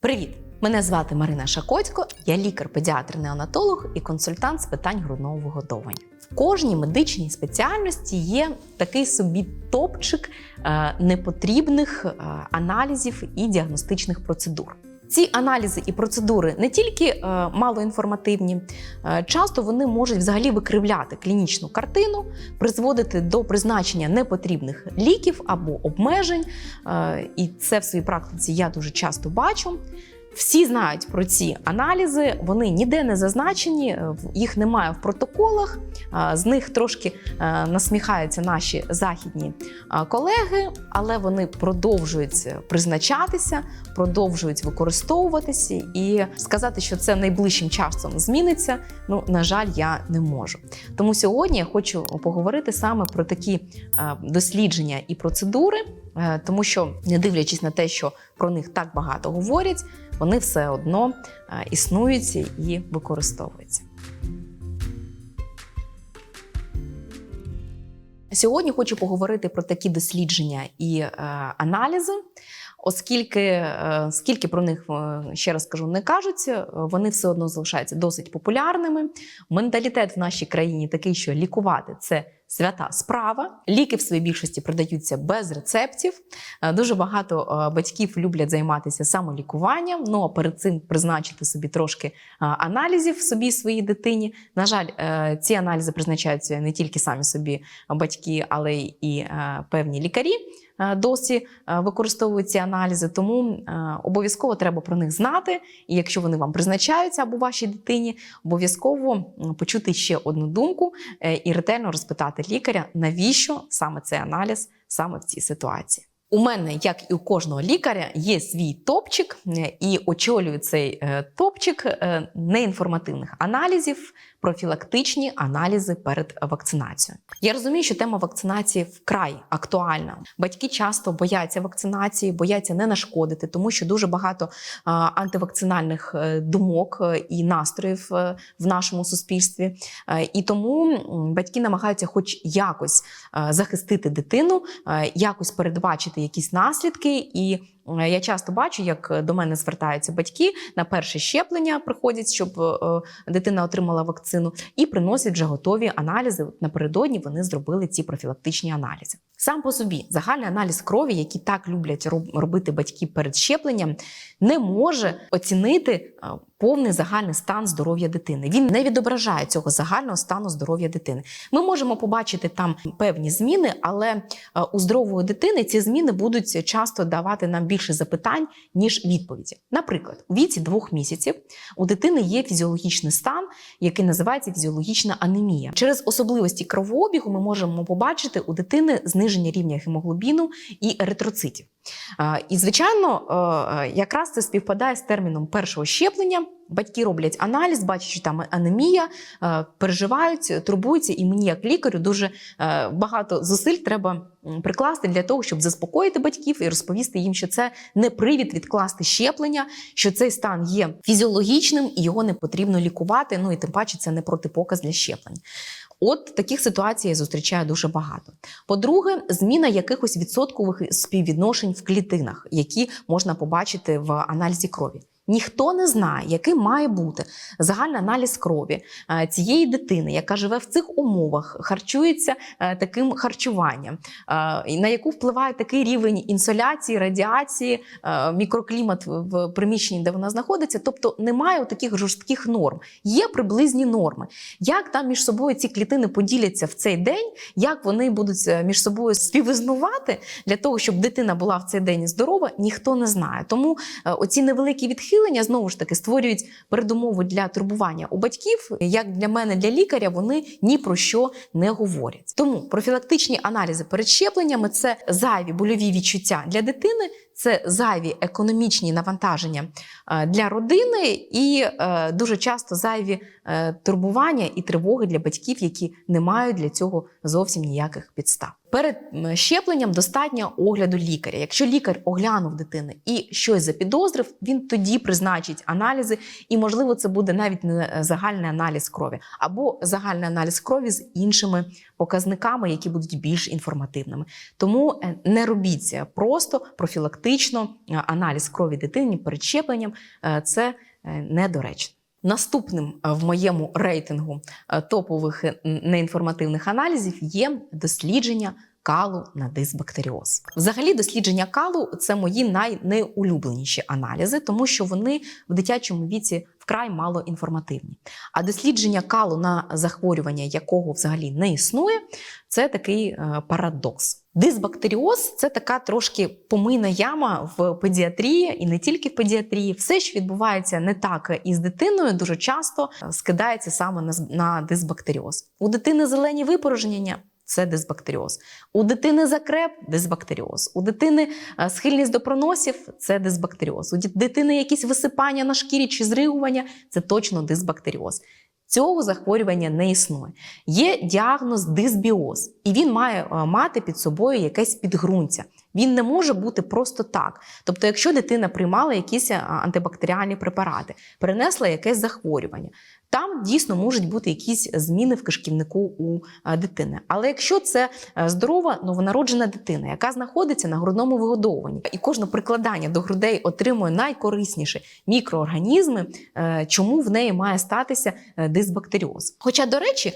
Привіт! Мене звати Марина Шакоцько, я лікар-педіатр-неонатолог і консультант з питань грудного вигодовування. В кожній медичній спеціальності є такий собі топчик е, непотрібних е, аналізів і діагностичних процедур. Ці аналізи і процедури не тільки е, малоінформативні, е, часто вони можуть взагалі викривляти клінічну картину, призводити до призначення непотрібних ліків або обмежень. Е, і це в своїй практиці я дуже часто бачу. Всі знають про ці аналізи, вони ніде не зазначені, е, їх немає в протоколах. е, З них трошки е, насміхаються наші західні колеги, але вони продовжують призначатися, продовжують використовуватися. І сказати, що це найближчим часом зміниться, ну на жаль, я не можу. Тому сьогодні я хочу поговорити саме про такі дослідження і процедури, тому що, не дивлячись на те, що про них так багато говорять, вони все одно існуються існують і використовуються. Сьогодні хочу поговорити про такі дослідження і е, аналізи, оскільки е, скільки про них е, ще раз кажу, не кажуть, е, вони все одно залишаються досить популярними. Менталітет в нашій країні такий, що лікувати це свята справа. Ліки в своїй більшості продаються без рецептів. Дуже багато батьків люблять займатися самолікуванням. Ну а перед цим призначити собі трошки аналізів собі своїй дитині. На жаль, ці аналізи призначаються не тільки самі собі батьки, але е, певні лікарі. Е, Досі е, використовують ці аналізи, тому е, обов'язково треба про них знати. І якщо вони вам призначаються або вашій дитині, обов'язково почути ще одну думку і ретельно розпитати лікаря, навіщо саме цей аналіз саме в цій ситуації. У мене, як і у кожного лікаря, є свій топчик, і очолюю цей топчик неінформативних аналізів, профілактичні аналізи перед вакцинацією. Я розумію, що тема вакцинації вкрай актуальна. Батьки часто бояться вакцинації, бояться не нашкодити, тому що дуже багато антивакцинальних е, думок е, і настроїв е, в нашому суспільстві. І тому батьки намагаються, хоч якось захистити дитину, якось передбачити якісь наслідки. І я часто бачу, як до мене звертаються батьки на перше щеплення, приходять, щоб е, дитина отримала вакцину, і приносять вже готові аналізи. Напередодні вони зробили ці профілактичні аналізи. Сам по собі загальний аналіз крові, який так люблять роб- робити батьки перед щепленням, не може оцінити е, повний загальний стан здоров'я дитини. Він не відображає цього загального стану здоров'я дитини. Ми можемо побачити там певні зміни, але е, у здорової дитини ці зміни будуть часто давати нам більше запитань, ніж відповіді. Наприклад, у віці двох місяців у дитини є фізіологічний стан, який називається фізіологічна анемія. Через особливості кровообігу ми можемо побачити у дитини зниження рівня гемоглобіну і еритроцитів. І, звичайно, е, якраз це співпадає з терміном першого щеплення. Батьки роблять аналіз, бачать, що там анемія, е, переживають, турбуються, і мені, як лікарю, дуже е, багато зусиль треба прикласти для того, щоб заспокоїти батьків і розповісти їм, що це не привід відкласти щеплення, що цей стан є фізіологічним і його не потрібно лікувати. Ну і тим паче це не протипоказ для щеплень. От таких ситуацій я зустрічаю дуже багато. По-друге, зміна якихось відсоткових співвідношень в клітинах, які можна побачити в аналізі крові. Ніхто не знає, який має бути загальний аналіз крові е, цієї дитини, яка живе в цих умовах, харчується е, таким харчуванням, е, на яку впливає такий рівень інсоляції, радіації, мікроклімат в- приміщенні, де вона знаходиться. Тобто немає таких жорстких норм. Є приблизні норми. Як там між собою ці клітини поділяться в цей день, як вони будуть між собою співіснувати для того, щоб дитина була в цей день здорова, ніхто не знає. Тому оці невеликі відхилення знову ж таки створюють передумову для турбування у батьків. Як для мене, для лікаря, вони ні про що не говорять. Тому профілактичні аналізи перед щепленнями це зайві больові відчуття для дитини. Це зайві економічні навантаження е, для родини і е, дуже часто зайві е, турбування і тривоги для батьків, які не мають для цього зовсім ніяких підстав. Перед щепленням достатньо огляду лікаря. Якщо лікар оглянув дитину і щось запідозрив, він тоді призначить аналізи, і можливо це буде навіть не загальний аналіз крові, або загальний аналіз крові з іншими показниками, які будуть більш інформативними. Тому е, не робіться просто профілактично е, аналіз крові дитині перед е, це недоречно. Наступним в моєму рейтингу топових неінформативних аналізів є дослідження калу на дисбактеріоз. Взагалі, дослідження калу це мої найнеулюбленіші аналізи, тому що вони в дитячому віці вкрай мало інформативні. А дослідження калу на захворювання, якого взагалі не існує, це такий е, парадокс. Дисбактеріоз це така трошки помийна яма в педіатрії, і не тільки в педіатрії. Все, що відбувається не так із дитиною, дуже часто е, скидається саме на дисбактеріоз. У дитини зелені випорожнення. Це дисбактеріоз. У дитини закреп дисбактеріоз. У дитини е, схильність до проносів це дисбактеріоз. У дитини якісь висипання на шкірі чи зригування це точно дисбактеріоз. Цього захворювання не існує. Є діагноз дисбіоз, і він має е, мати під собою якесь підґрунтя. Він не може бути просто так. Тобто, якщо дитина приймала якісь е, антибактеріальні препарати, перенесла якесь захворювання, там дійсно можуть бути якісь зміни в кишківнику у е, дитини. Але якщо це е, здорова новонароджена дитина, яка знаходиться на грудному вигодовуванні, і кожне прикладання до грудей отримує найкорисніші мікроорганізми, е, чому в неї має статися дисбактеріоз? Хоча, до речі,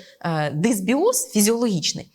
дисбіоз фізіологічний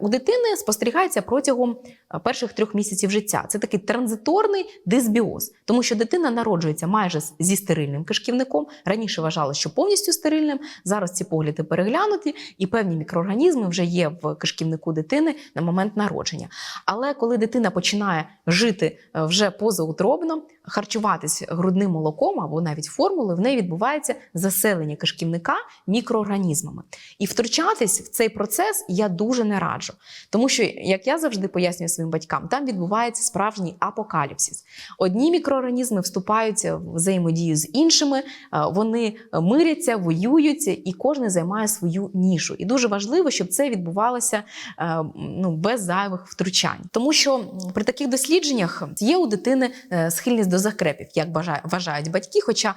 у дитини спостерігається протягом е, перших трьох місяців життя. Це такий транзиторний дисбіоз, тому що дитина народжується майже зі стерильним кишківником. Раніше вважали, що повністю стерильним. Зараз ці погляди переглянуті, і певні мікроорганізми вже є в кишківнику дитини на момент народження. Але коли дитина починає жити е, вже позаутробно, харчуватись грудним молоком або навіть формулою, в неї відбувається заселення кишківника мікроорганізмами. І втручатись в цей процес я дуже не раджу. Тому що, як я завжди пояснюю своїм батькам, там відбувається справжній апокаліпсис. Одні мікроорганізми вступають в взаємодію з іншими, е, вони миряться, воюються, і кожен займає свою нішу. І дуже важливо, щоб це відбувалося е, ну, без зайвих втручань. Тому що при таких дослідженнях є у дитини е, схильність до закрепів, як вважають батьки. Хоча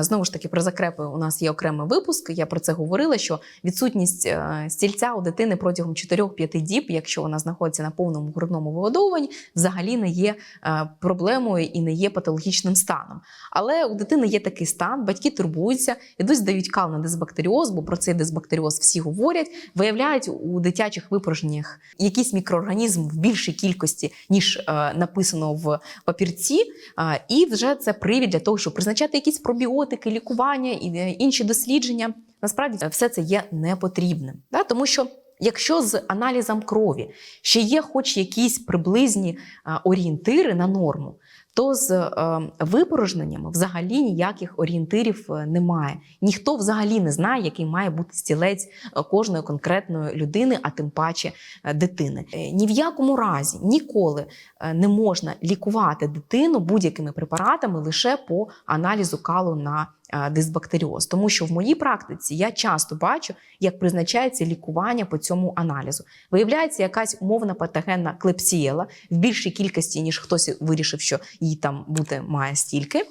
знову ж таки про закрепи у нас є окремий випуск. Я про це говорила. Що відсутність стільця у дитини протягом 4-5 діб, якщо вона знаходиться на повному грудному вигодовуванні, взагалі не є е, проблемою і не є патологічним станом. Але у дитини є такий стан, батьки турбуються, ідуть, здають кал на дисбактеріоз, бо про цей дисбактеріоз всі говорять, виявляють у дитячих випорожненнях якийсь мікроорганізм в більшій кількості, ніж е, написано в папірці. І вже це привід для того, щоб призначати якісь пробіотики, лікування і е, інші дослідження. Насправді все це є непотрібним, тому що. Якщо з аналізом крові ще є хоч якісь приблизні орієнтири на норму, то з е, випорожненнями взагалі ніяких орієнтирів е, немає. Ніхто взагалі не знає, який має бути стілець е, кожної конкретної людини, а тим паче дитини. Ні в якому разі ніколи не можна лікувати дитину будь-якими препаратами лише по аналізу калу на дисбактеріоз. Тому що в моїй практиці я часто бачу, як призначається лікування по цьому аналізу. Виявляється якась умовна патогенна клепсієла в більшій кількості, ніж хтось вирішив, що їй там бути має стільки.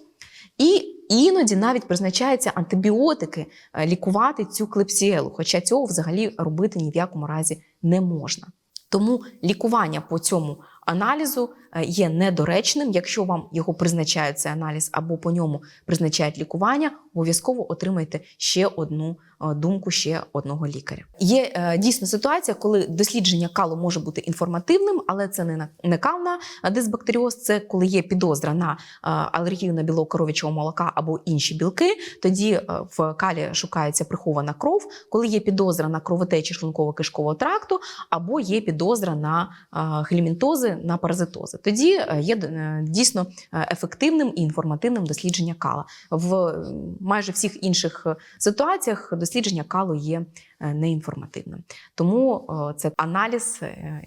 І іноді навіть призначаються антибіотики е, лікувати цю клепсіелу, хоча цього взагалі робити ні в якому разі не можна. Тому лікування по цьому аналізу є недоречним. Якщо вам його призначають цей аналіз або по ньому призначають лікування, обов'язково отримайте ще одну е, думку ще одного лікаря. Є е, дійсно ситуація, коли дослідження калу може бути інформативним, але це не не кал на дисбактеріоз, це коли є підозра на е, алергію на білок коров'ячого молока або інші білки. Тоді е, в калі шукається прихована кров, коли є підозра на кровотечі шлунково-кишкового тракту, або є підозра на е, гельмінтози, на паразитози. Тоді е, є е, дійсно е, ефективним і інформативним дослідження кала. В майже всіх інших ситуаціях дослідження калу є неінформативним. Тому це аналіз,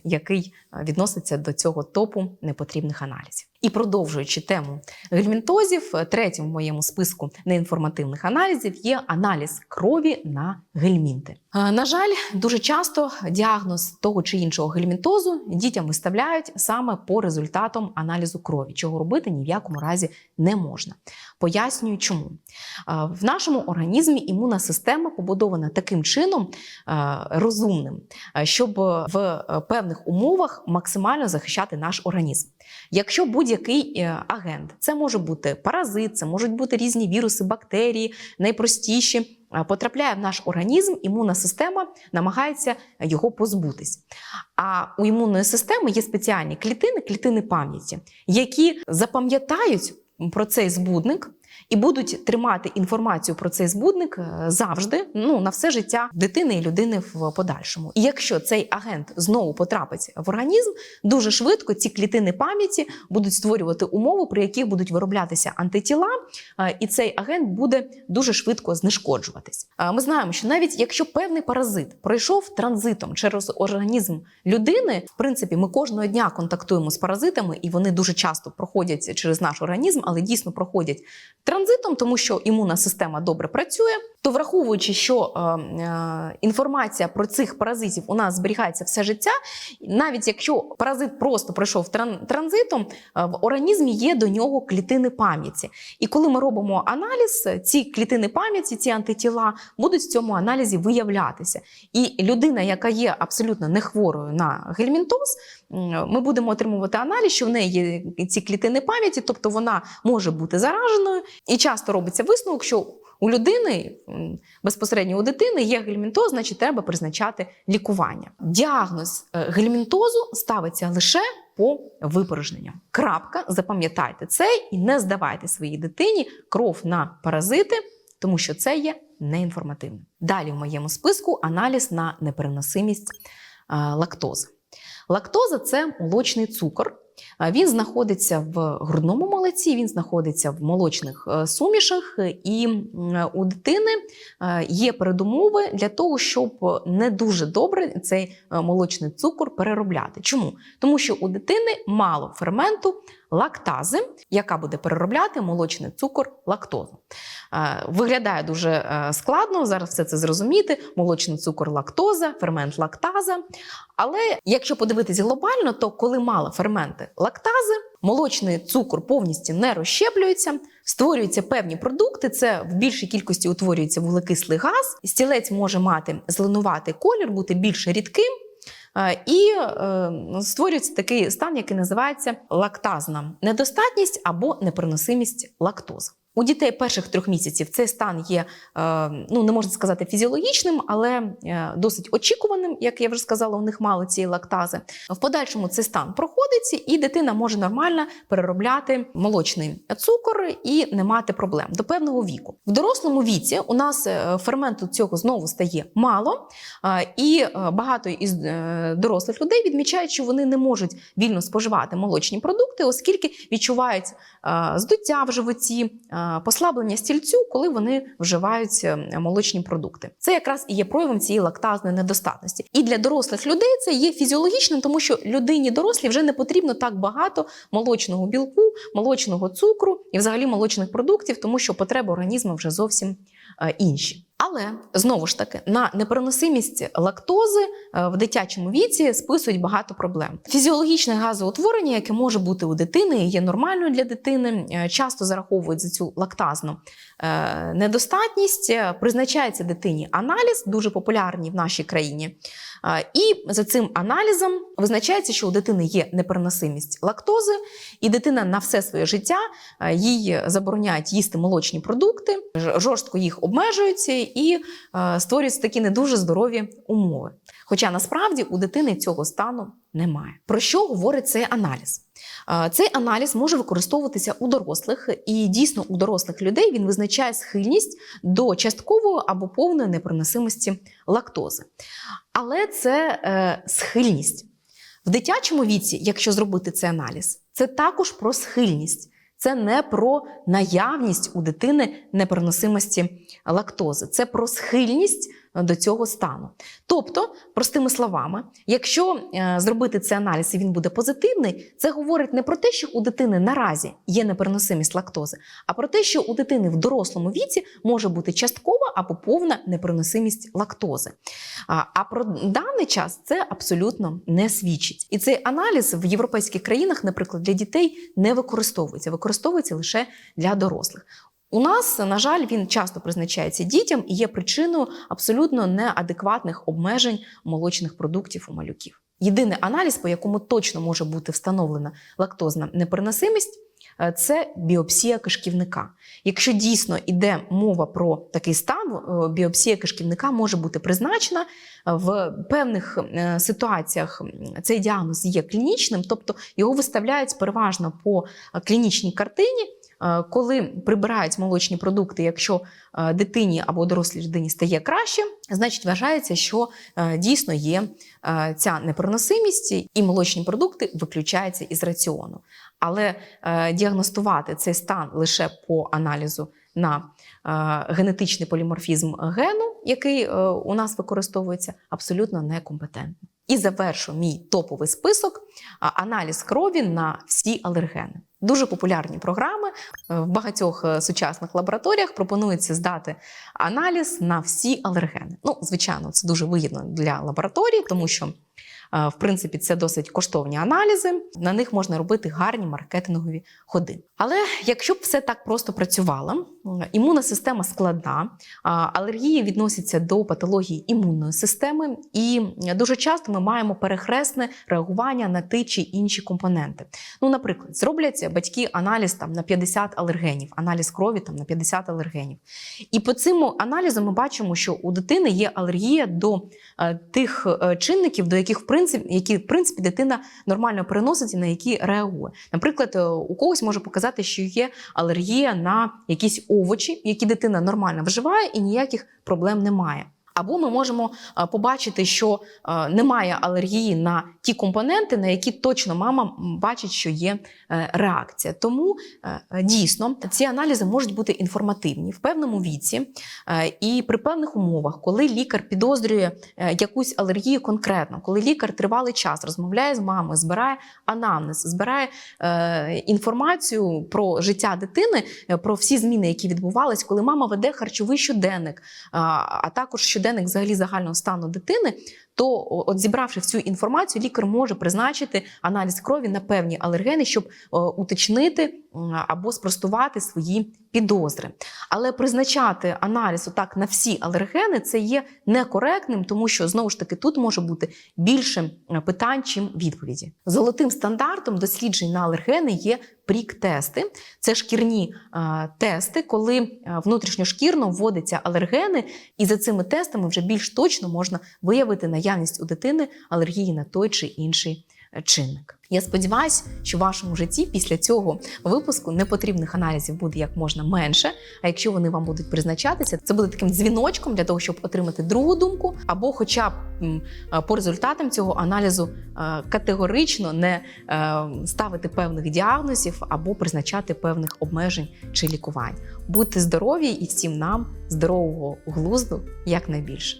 який відноситься до цього топу непотрібних аналізів. І продовжуючи тему гельмінтозів, е, третім в моєму списку неінформативних аналізів є аналіз крові на гельмінти. Е, На жаль, дуже часто діагноз того чи іншого гельмінтозу дітям виставляють саме по результатам аналізу крові, чого робити ні в якому разі не можна. Пояснюю, чому в нашому організмі імунна система побудована таким чином розумним, щоб в е, певних умовах максимально захищати наш організм. Якщо будь-який е, агент, це може бути паразит, це можуть бути різні віруси, бактерії, найпростіші, е, потрапляє в наш організм, імунна система намагається його позбутись. А у імунної системи є спеціальні клітини, клітини пам'яті, які запам'ятають про цей збудник і будуть тримати інформацію про цей збудник е, завжди, ну на все життя дитини і людини в подальшому. І якщо цей агент знову потрапить в організм, дуже швидко ці клітини пам'яті будуть створювати умови, при яких будуть вироблятися антитіла, е, і цей агент буде дуже швидко знешкоджуватись. Е, Ми знаємо, що навіть якщо певний паразит пройшов транзитом через організм людини, в принципі, ми кожного дня контактуємо з паразитами, і вони дуже часто проходять через наш організм, але дійсно проходять транзитом, тому що імунна система добре працює. То враховуючи, що е, е, інформація про цих паразитів у нас зберігається все життя, навіть якщо паразит просто пройшов тран- транзитом, е, в організмі є до нього клітини пам'яті. І коли ми робимо аналіз, ці клітини пам'яті, ці антитіла будуть в цьому аналізі виявлятися. І людина, яка є абсолютно не хворою на гельмінтоз, ми будемо отримувати аналіз, що в неї є ці клітини пам'яті, тобто вона може бути зараженою. І часто робиться висновок, що у людини безпосередньо у дитини є гельмінтоз, значить треба призначати лікування. Діагноз е, гельмінтозу ставиться лише по випорожненням. Крапка, запам'ятайте це і не здавайте своїй дитині кров на паразити, тому що це є неінформативним. Далі в моєму списку аналіз на непереносимість е, лактози. Лактоза це молочний цукор. Він знаходиться в грудному молоці, він знаходиться в молочних е, сумішах, і у дитини е, є передумови для того, щоб не дуже добре цей е, молочний цукор переробляти. Чому? Тому що у дитини мало ферменту лактази, яка буде переробляти молочний цукор лактозу. Е, Виглядає дуже е, складно зараз все це зрозуміти. Молочний цукор лактоза, фермент лактаза. Але якщо подивитись глобально, то коли мало ферменти лактази, молочний цукор повністю не розщеплюється, створюються певні продукти. Це в більшій кількості утворюється вуглекислий газ. Стілець може мати зеленуватий колір, бути більш рідким. І е, створюється такий стан, який називається лактазна недостатність або неприносимість лактози. У дітей перших трьох місяців цей стан є, е, ну не можна сказати фізіологічним, але е, досить очікуваним, як я вже сказала, у них мало цієї лактази. В подальшому цей стан проходить, і дитина може нормально переробляти молочний цукор і не мати проблем до певного віку. В дорослому віці у нас е, ферменту цього знову стає мало, і багато із дорослих людей відмічають, що вони не можуть вільно споживати молочні продукти, оскільки відчувають здуття в животі, послаблення стільцю, коли вони вживають е, молочні продукти. Це якраз і є проявом цієї лактазної недостатності. І для дорослих людей це є фізіологічним, тому що людині дорослій вже не потрібно так багато молочного білку, молочного цукру і взагалі молочних продуктів, тому що потреби організму вже зовсім е, інші. Але знову ж таки на непереносимість лактози е, в дитячому віці списують багато проблем. Фізіологічне газоутворення, яке може бути у дитини, є нормальною для дитини, е, часто зараховують за цю лактазну е, недостатність. Призначається дитині аналіз, дуже популярний в нашій країні. І за цим аналізом визначається, що у дитини є непереносимість лактози, і дитина на все своє життя їй забороняють їсти молочні продукти, жорстко їх обмежують і створюються такі не дуже здорові умови. Хоча насправді у дитини цього стану немає. Про що говорить цей аналіз? Цей аналіз може використовуватися у дорослих, і дійсно у дорослих людей він визначає схильність до часткової або повної непереносимості лактози. Але це е, схильність. В дитячому віці, якщо зробити цей аналіз, це також про схильність. Це не про наявність у дитини непереносимості лактози, це про схильність до цього стану. Тобто, простими словами, якщо е, зробити цей аналіз і він буде позитивний, це говорить не про те, що у дитини наразі є непереносимість лактози, а про те, що у дитини в дорослому віці може бути часткова або повна непереносимість лактози. А про даний час це абсолютно не свідчить. І цей аналіз в європейських країнах, наприклад, для дітей не використовується, використовується лише для дорослих. У нас, на жаль, він часто призначається дітям і є причиною абсолютно неадекватних обмежень молочних продуктів у малюків. Єдиний аналіз, по якому точно може бути встановлена лактозна непереносимість, е, це біопсія кишківника. Якщо дійсно йде мова про такий стан, е, біопсія кишківника може бути призначена в певних е, ситуаціях. Цей діагноз є клінічним, тобто його виставляють переважно по е, клінічній картині. Е, Коли прибирають молочні продукти, якщо е, дитині або дорослій людині стає краще, значить вважається, що е, дійсно є ця непереносимість, і молочні продукти виключаються із раціону. Але діагностувати цей стан лише по аналізу на генетичний поліморфізм гену, який у нас використовується, абсолютно некомпетентно. І завершу мій топовий список аналіз крові на всі алергени. Дуже популярні програми Е, в багатьох е, сучасних лабораторіях пропонується здати аналіз на всі алергени. Ну, звичайно, це дуже вигідно для лабораторії, тому що е, в принципі це досить коштовні аналізи. На них можна робити гарні маркетингові ходи. Але якщо б все так просто працювало, імунна система складна, алергії відносяться до патології імунної системи, і дуже часто ми маємо перехресне реагування на ті чи інші компоненти. Ну, наприклад, зроблять батьки аналіз там на 50 алергенів, аналіз крові там на 50 алергенів. І по цим аналізам ми бачимо, що у дитини є алергія до е, тих е, чинників, до яких в принципі, які в принципі дитина нормально переносить і на які реагує. Наприклад, е, у когось може показати, що є алергія на якісь овочі, які дитина нормально вживає, і ніяких проблем немає. Або ми можемо е, побачити, що е, немає алергії на ті компоненти, на які точно мама бачить, що є е, реакція. Тому дійсно ці аналізи можуть бути інформативні в певному віці і при певних умовах, коли лікар підозрює якусь алергію конкретно, коли лікар тривалий час розмовляє з мамою, збирає анамнез, збирає інформацію про життя дитини, про всі зміни, які відбувались, коли мама веде харчовий щоденник, а також щоденник взагалі загального стану дитини. То, от зібравши всю інформацію, лікар може призначити аналіз крові на певні алергени, щоб о, уточнити або спростувати свої підозри. Але призначати аналіз отак на всі алергени це є некоректним, тому що знову ж таки тут може бути більше е, питань, чим відповіді. Золотим стандартом досліджень на алергени є прік-тести. Це шкірні е, тести, коли е, внутрішньошкірно вводяться алергени, і за цими тестами вже більш точно можна виявити наявність у дитини алергії на той чи інший е, чинник. Я сподіваюся, що в вашому житті після цього випуску непотрібних аналізів буде як можна менше. А якщо вони вам будуть призначатися, це буде таким дзвіночком для того, щоб отримати другу думку, або, хоча б е, по результатам цього аналізу е, категорично не ставити певних діагнозів або призначати певних обмежень чи лікувань. Будьте здорові і всім нам здорового глузду якнайбільше.